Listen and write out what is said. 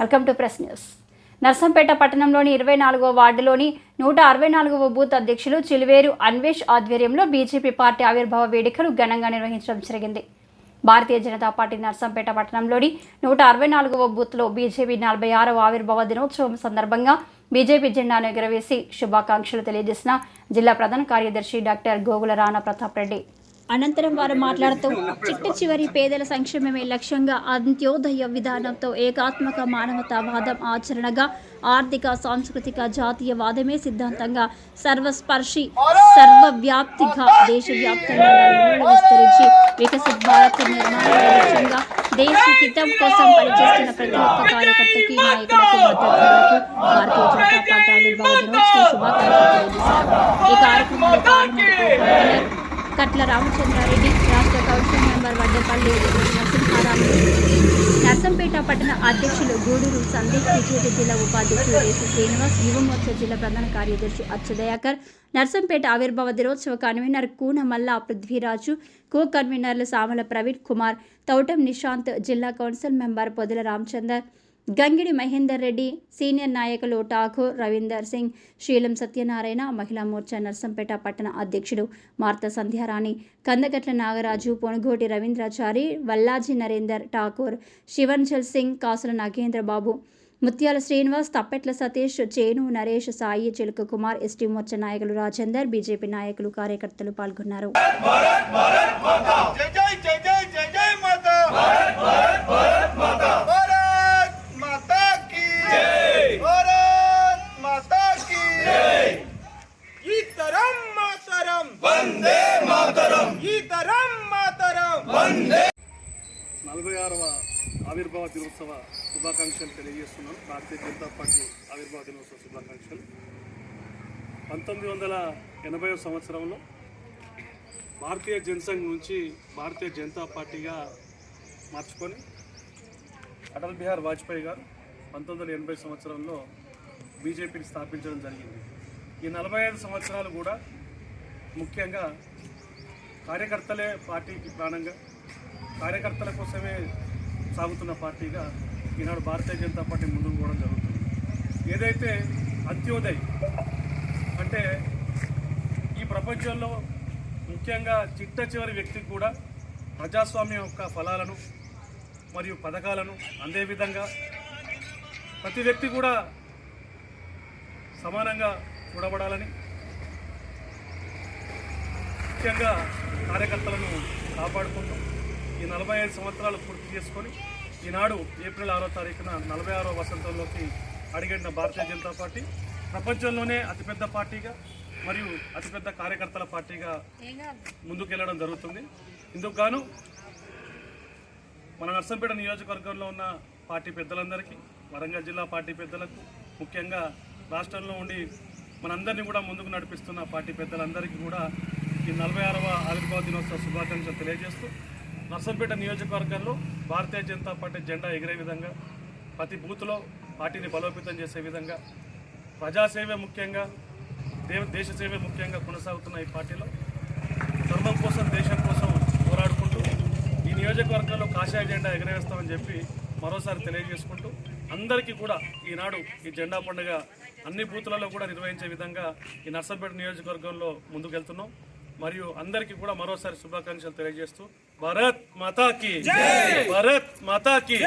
Welcome to press news. Narsampet పట్టణంలోని ఇరవై నాలుగవ వార్డులోని నూట అరవై నాలుగవ బూత్ అధ్యక్షులు చిలువేరు అన్వేష్ ఆధ్వర్యంలో బీజేపీ పార్టీ ఆవిర్భావ వేడుకలు ఘనంగా నిర్వహించడం జరిగింది. భారతీయ జనతా పార్టీ నర్సంపేట పట్టణంలోని నూట అరవై నాలుగవ బూత్లో బీజేపీ నలభై ఆరవ ఆవిర్భావ దినోత్సవం సందర్భంగా బీజేపీ జెండాను ఎగురవేసి శుభాకాంక్షలు తెలియజేసిన జిల్లా ప్రధాన కార్యదర్శి డాక్టర్ గోగుల రాణా ప్రతాప్ రెడ్డి. అనంతరం వారు మాట్లాడుతూ చిట్ట చివరి పేదల సంక్షేమమే లక్ష్యంగా అంత్యోదయ విధానంతో ఏకాత్మక మానవతావాదం ఆచరణగా ఆర్థిక సాంస్కృతిక జాతీయవాదమే సిద్ధాంతంగా సర్వస్పర్శి సర్వవ్యాప్తిగా దేశవ్యాప్తంగా విస్తరించి వికసిత్ భారత్ నిర్మాణ లక్ష్యంగా దేశ హితం కోసం పనిచేస్తున్న ప్రతి ఒక్క కార్యకర్తకి నాయకులకు మద్దతుదారులకు భారతీయ జనతా పార్టీ ఆవిర్భావ దినోత్సవ శుభాకాంక్షలు ఈ కార్యక్రమంలో పాల్గొన్న కట్ల రామచంద్రారెడ్డి రాష్ట్ర కౌన్సిల్ మెంబర్ వడ్డపల్లి నర్సంపేట పట్టణ అధ్యక్షులు గూడూరు సందీప్ విజేత జిల్లా ఉపాధ్యక్షులు రేసు శ్రీనివాస్ యువమోర్చా జిల్లా ప్రధాన కార్యదర్శి అచ్చదయాకర్ నర్సంపేట ఆవిర్భావ దినోత్సవ కన్వీనర్ కూన మల్లా పృథ్వీరాజు కో కన్వీనర్లు సామల ప్రవీణ్ కుమార్ తౌటం నిశాంత్ జిల్లా council member Podala Ramachandar Gangidi Mahender Reddy senior నాయకులు ఠాకూర్ రవీందర్ సింగ్ శీలం సత్యనారాయణ మహిళా మోర్చా నర్సంపేట పట్టణ అధ్యక్షుడు మార్త సంధ్యారాణి కందగట్ల నాగరాజు పొనుగోటి రవీంద్రాచారి వల్లాజీ నరేందర్ ఠాకూర్ శివన్చల్ సింగ్ కాసుల నాగేంద్ర బాబు ముత్యాల శ్రీనివాస్ తప్పెట్ల సతీష్ చేను నరేష్ సాయి చిలుక కుమార్ ఎస్టీ మోర్చా నాయకులు రాజేందర్ బీజేపీ నాయకులు కార్యకర్తలు పాల్గొన్నారు. ఆరవ ఆవిర్భావ దినోత్సవ శుభాకాంక్షలు తెలియజేస్తున్నాను. భారతీయ జనతా పార్టీ ఆవిర్భావ దినోత్సవ శుభాకాంక్షలు. పంతొమ్మిది వందల ఎనభై సంవత్సరంలో భారతీయ జనసంఘ్ నుంచి భారతీయ జనతా పార్టీగా మార్చుకొని అటల్ బిహార్ వాజ్పేయి గారు పంతొమ్మిది వందల ఎనభై సంవత్సరంలో బీజేపీని స్థాపించడం జరిగింది. ఈ నలభై ఐదు సంవత్సరాలు కూడా ముఖ్యంగా కార్యకర్తలే పార్టీకి ప్రాణంగా కార్యకర్తల కోసమే సాగుతున్న పార్టీగా ఈనాడు భారతీయ జనతా పార్టీ ముందుకు పోవడం జరుగుతుంది. ఏదైతే అంత్యోదయ్ అంటే ఈ ప్రపంచంలో ముఖ్యంగా చిట్ట చివరి వ్యక్తికి కూడా ప్రజాస్వామ్యం యొక్క ఫలాలను మరియు పథకాలను అందే విధంగా ప్రతి వ్యక్తి కూడా సమానంగా చూడబడాలని ముఖ్యంగా కార్యకర్తలను కాపాడుకుంటూ ఈ నలభై ఐదు సంవత్సరాలు పూర్తి చేసుకొని ఈనాడు ఏప్రిల్ ఆరో తారీఖున నలభై ఆరో వసంతంలోకి అడిగిన భారతీయ జనతా పార్టీ ప్రపంచంలోనే అతిపెద్ద పార్టీగా మరియు అతిపెద్ద కార్యకర్తల పార్టీగా ముందుకెళ్ళడం జరుగుతుంది. ఇందుకు గాను మన నర్సంపేట నియోజకవర్గంలో ఉన్న పార్టీ పెద్దలందరికీ వరంగల్ జిల్లా పార్టీ పెద్దలకు ముఖ్యంగా రాష్ట్రంలో ఉండి మనందరినీ కూడా ముందుకు నడిపిస్తున్న పార్టీ పెద్దలందరికీ కూడా ఈ నలభై ఆరవ ఆవిర్భావ దినోత్సవ శుభాకాంక్షలు తెలియజేస్తూ నర్సంపేట నియోజకవర్గంలో భారతీయ జనతా పార్టీ జెండా ఎగిరే విధంగా ప్రతి బూత్లో పార్టీని బలోపేతం చేసే విధంగా ప్రజాసేవే ముఖ్యంగా దేవ దేశ సేవే ముఖ్యంగా కొనసాగుతున్న ఈ పార్టీలో ధర్మం కోసం దేశం కోసం పోరాడుకుంటూ ఈ నియోజకవర్గంలో కాషాయ జెండా ఎగరవేస్తామని చెప్పి మరోసారి తెలియజేసుకుంటూ అందరికీ కూడా ఈనాడు ఈ జెండా పండుగ అన్ని బూతులలో కూడా నిర్వహించే విధంగా ఈ నర్సంపేట నియోజకవర్గంలో ముందుకెళ్తున్నాం. మరియు అందరికీ కూడా మరోసారి శుభాకాంక్షలు తెలియజేస్తూ భారత్ మాతాకి భారత్ మాతాకి